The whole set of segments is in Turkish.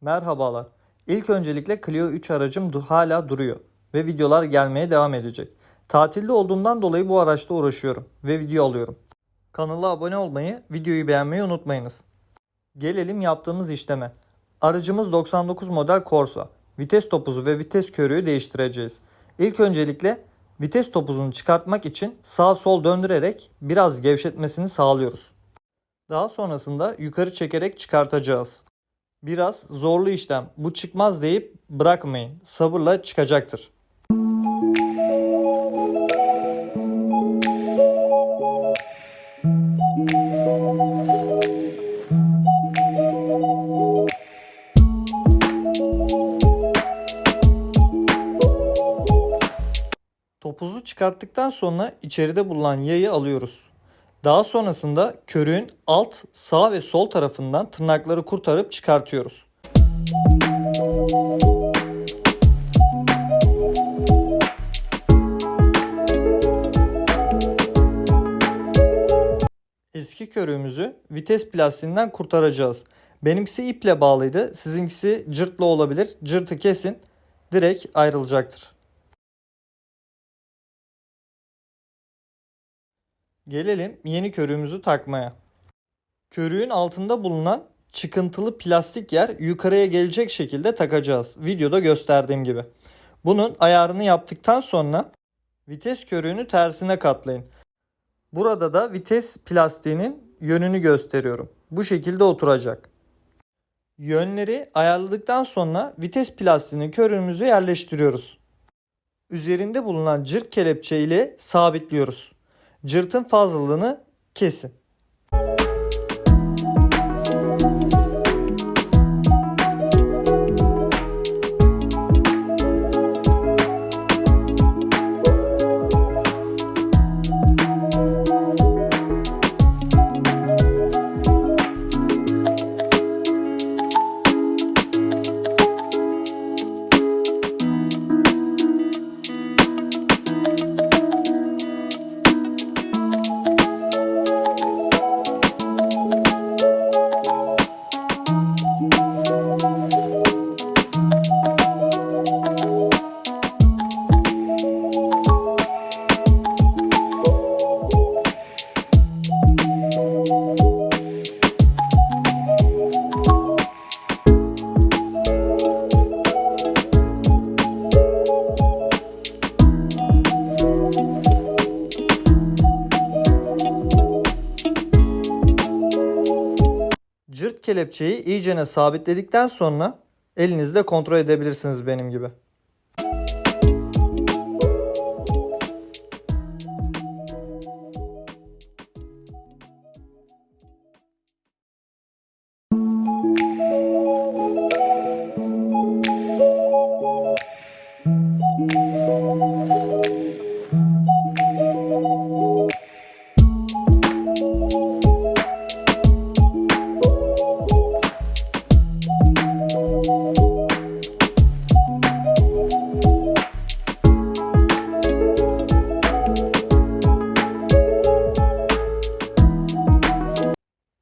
Merhabalar. İlk öncelikle Clio 3 aracım hala duruyor ve videolar gelmeye devam edecek. Tatilde olduğumdan dolayı bu araçla uğraşıyorum ve video alıyorum. Kanala abone olmayı, videoyu beğenmeyi unutmayınız. Gelelim yaptığımız işleme. Aracımız 99 model Corsa. Vites topuzu ve vites körüğü değiştireceğiz. İlk öncelikle vites topuzunu çıkartmak için sağ sol döndürerek biraz gevşetmesini sağlıyoruz. Daha sonrasında yukarı çekerek çıkartacağız. Biraz zorlu işlem. Bu çıkmaz deyip bırakmayın. Sabırla çıkacaktır. Topuzu çıkarttıktan sonra içeride bulunan yayı alıyoruz. Daha sonrasında körüğün alt, sağ ve sol tarafından tırnakları kurtarıp çıkartıyoruz. Eski körüğümüzü vites plastiğinden kurtaracağız. Benimkisi iple bağlıydı. Sizinkisi cırtla olabilir. Cırtı kesin. Direkt ayrılacaktır. Gelelim yeni körüğümüzü takmaya. Körüğün altında bulunan çıkıntılı plastik yer yukarıya gelecek şekilde takacağız. Videoda gösterdiğim gibi. Bunun ayarını yaptıktan sonra vites körüğünü tersine katlayın. Burada da vites plastiğinin yönünü gösteriyorum. Bu şekilde oturacak. Yönleri ayarladıktan sonra vites plastiğini körüğümüzü yerleştiriyoruz. Üzerinde bulunan cırt kelepçe ile sabitliyoruz. Cırtın fazlalığını kesin. Bye. Kelepçeyi iyicene sabitledikten sonra elinizle kontrol edebilirsiniz benim gibi.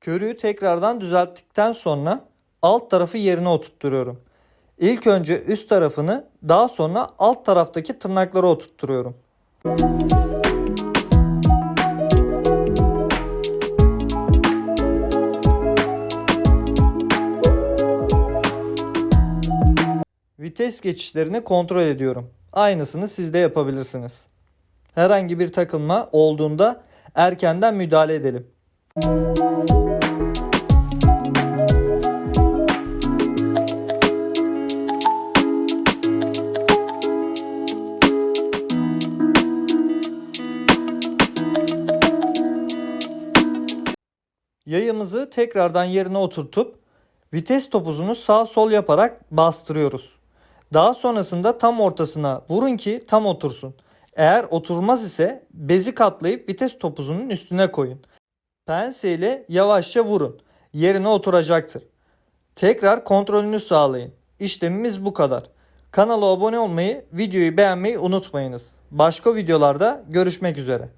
Körüğü tekrardan düzelttikten sonra alt tarafı yerine oturtturuyorum. İlk önce üst tarafını daha sonra alt taraftaki tırnakları oturtturuyorum. Vites geçişlerini kontrol ediyorum. Aynısını siz de yapabilirsiniz. Herhangi bir takılma olduğunda erkenden müdahale edelim. Yayımızı tekrardan yerine oturtup vites topuzunu sağ sol yaparak bastırıyoruz. Daha sonrasında tam ortasına vurun ki tam otursun. Eğer oturmaz ise bezi katlayıp vites topuzunun üstüne koyun. Penseyle yavaşça vurun. Yerine oturacaktır. Tekrar kontrolünü sağlayın. İşlemimiz bu kadar. Kanala abone olmayı, videoyu beğenmeyi unutmayınız. Başka videolarda görüşmek üzere.